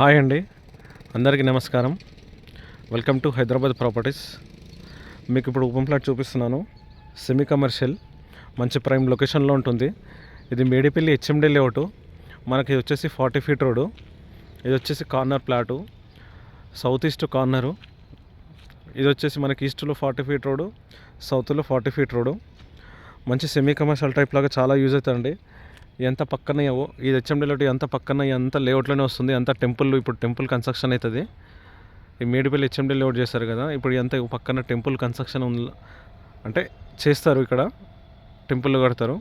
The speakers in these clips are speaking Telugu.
హాయ్ అండి. అందరికీ నమస్కారం. Welcome to Hyderabad properties. మీకు ఇప్పుడు ఓపెన్ ప్లాట్ చూపిస్తున్నాను. సెమీ కమర్షియల్ మంచి ప్రైమ్ లొకేషన్లో ఉంటుంది. ఇది మేడిపల్లి హెచ్ఎండి లేఅవుట్. మనకి ఇది వచ్చేసి ఫార్టీ ఫీట్ రోడ్డు ఇది వచ్చేసి corner plot. South east corner. ఇది వచ్చేసి మనకి ఈస్ట్లో ఫార్టీ ఫీట్ రోడ్డు సౌత్లో ఫార్టీ ఫీట్ రోడ్డు మంచి సెమీ కమర్షియల్ టైప్ లాగా చాలా యూజ్ అవుతుందండి. ఎంత పక్కన ఇది హెచ్ఎండి లోటు ఎంత పక్కన ఎంత లేఅవుట్లోనే వస్తుంది ఎంత టెంపుల్ ఇప్పుడు టెంపుల్ కన్స్ట్రక్షన్ అవుతుంది. ఈ మేడిపల్లి హెచ్ఎండి లేఅవుట్ చేస్తారు కదా ఇప్పుడు ఎంత పక్కన టెంపుల్ కన్స్ట్రక్షన్ ఉంది అంటే చేస్తారు ఇక్కడ టెంపుల్ కడతారు.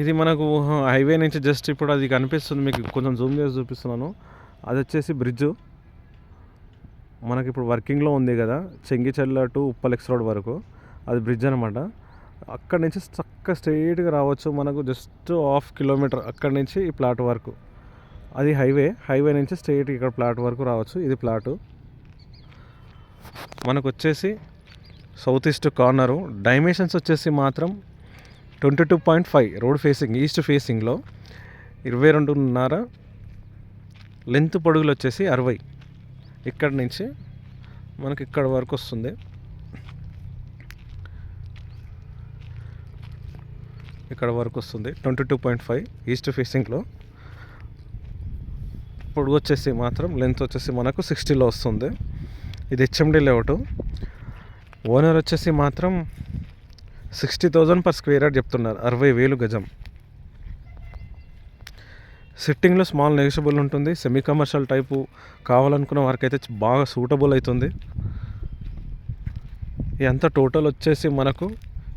ఇది మనకు హైవే నుంచి జస్ట్ ఇప్పుడు అది కనిపిస్తుంది మీకు కొంచెం జూమ్ చేసి చూపిస్తున్నాను. అది వచ్చేసి బ్రిడ్జు. మనకి ఇప్పుడు వర్కింగ్లో ఉంది కదా చెంగిచెల్ల టు ఉప్పలెక్స్ రోడ్ వరకు. అది బ్రిడ్జ్ అనమాట అక్కడి నుంచి చక్క స్ట్రైట్గా రావచ్చు. మనకు జస్ట్ హాఫ్ కిలోమీటర్ అక్కడి నుంచి ఈ ప్లాట్ వరకు. అది హైవే. హైవే నుంచి స్ట్రైట్ ఇక్కడ ప్లాట్ వరకు రావచ్చు. ఇది ప్లాటు. మనకు వచ్చేసి సౌత్ ఈస్ట్ కార్నరు. డైమెన్షన్స్ వచ్చేసి మాత్రం twenty two point five road facing east ఫేసింగ్లో ఇరవై రెండున్నర. లెంత్ పొడుగులు వచ్చేసి అరవై. ఇక్కడ నుంచి మనకి ఇక్కడ వరకు వస్తుంది. ఇక్కడ వరకు వస్తుంది. Twenty two point five east ఫేసింగ్లో. పొడుగు వచ్చేసి మాత్రం లెంత్ వచ్చేసి మనకు సిక్స్టీలో వస్తుంది. ఇది హెచ్ఎండి లేఅవుట్. ఓనర్ వచ్చేసి మాత్రం sixty thousand per square yard చెప్తున్నారు. అరవై వేలు గజం. సిట్టింగ్లో స్మాల్ నెగిషియబుల్ ఉంటుంది. సెమీ కమర్షియల్ టైపు కావాలనుకున్న వారికి అయితే బాగా సూటబుల్ అవుతుంది. ఇదంతా టోటల్ వచ్చేసి మనకు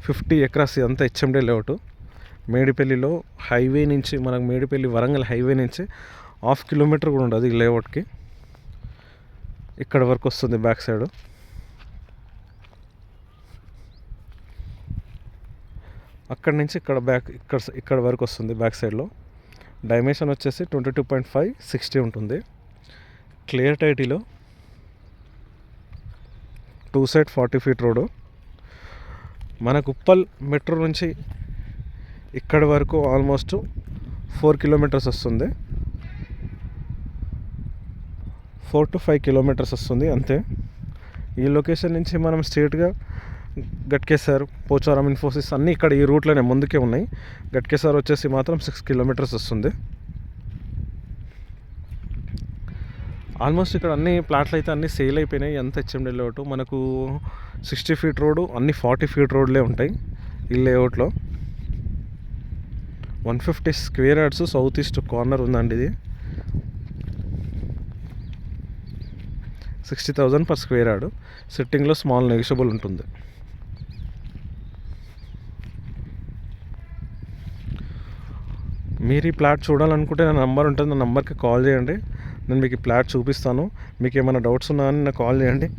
ఫిఫ్టీ ఎకరాస్ ఇదంతా హెచ్ఎండి లేఅవుట్. మేడిపల్లిలో హైవే నుంచి మనకు మేడిపల్లి వరంగల్ హైవే నుంచి హాఫ్ కిలోమీటర్ కూడా ఉండదు ఈ లేఅవుట్కి. ఇక్కడ వరకు వస్తుంది బ్యాక్ సైడ్. అక్కడ నుంచి ఇక్కడ బ్యాక్ ఇక్కడ ఇక్కడ వరకు వస్తుంది బ్యాక్ సైడ్లో. డైమెన్షన్ వచ్చేసి twenty two point five sixty ఉంటుంది. Clear టైటీలో. Two side forty feet road. మనకు ఉప్పల్ మెట్రో నుంచి ఇక్కడ వరకు ఆల్మోస్ట్ ఫోర్ కిలోమీటర్స్ వస్తుంది. ఫోర్ టు ఫైవ్ కిలోమీటర్స్ వస్తుంది అంతే. ఈ లొకేషన్ నుంచి మనం స్ట్రేట్గా గట్కేసార్ పోచారం ఇన్ఫోసిస్ అన్నీ ఇక్కడ ఈ రూట్లోనే ముందుకే ఉన్నాయి. గట్కేసార్ వచ్చేసి మాత్రం సిక్స్ కిలోమీటర్స్ వస్తుంది. ఆల్మోస్ట్ ఇక్కడ అన్ని ప్లాట్లు అయితే అన్నీ సేల్ అయిపోయినాయి. ఎంత హెచ్ఎండి లేఅవుట్ మనకు సిక్స్టీ ఫీట్ రోడ్డు అన్ని ఫార్టీ ఫీట్ రోడ్లే ఉంటాయి ఈ లేఅవుట్లో one fifty square yards south east corner ఉందండి ఇది. Sixty thousand per square yard. సిట్టింగ్లో small negotiable ఉంటుంది. మీరు ఈ ప్లాట్ చూడాలనుకుంటే నా నంబర్ ఉంటుంది. నా నంబర్కి కాల్ చేయండి. నేను మీకు ఈ ప్లాట్ చూపిస్తాను. మీకు ఏమైనా డౌట్స్ ఉన్నా అని నాకు కాల్ చేయండి.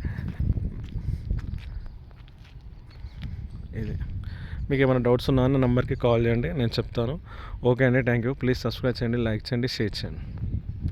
ఇది. మీకు ఏమైనా డౌట్స్ ఉన్నా నా నెంబర్కి కాల్ చేయండి నేను చెప్తాను. ఓకే అండి థ్యాంక్ యూ. ప్లీజ్ సబ్స్క్రైబ్ చేయండి లైక్ చేయండి షేర్ చేయండి.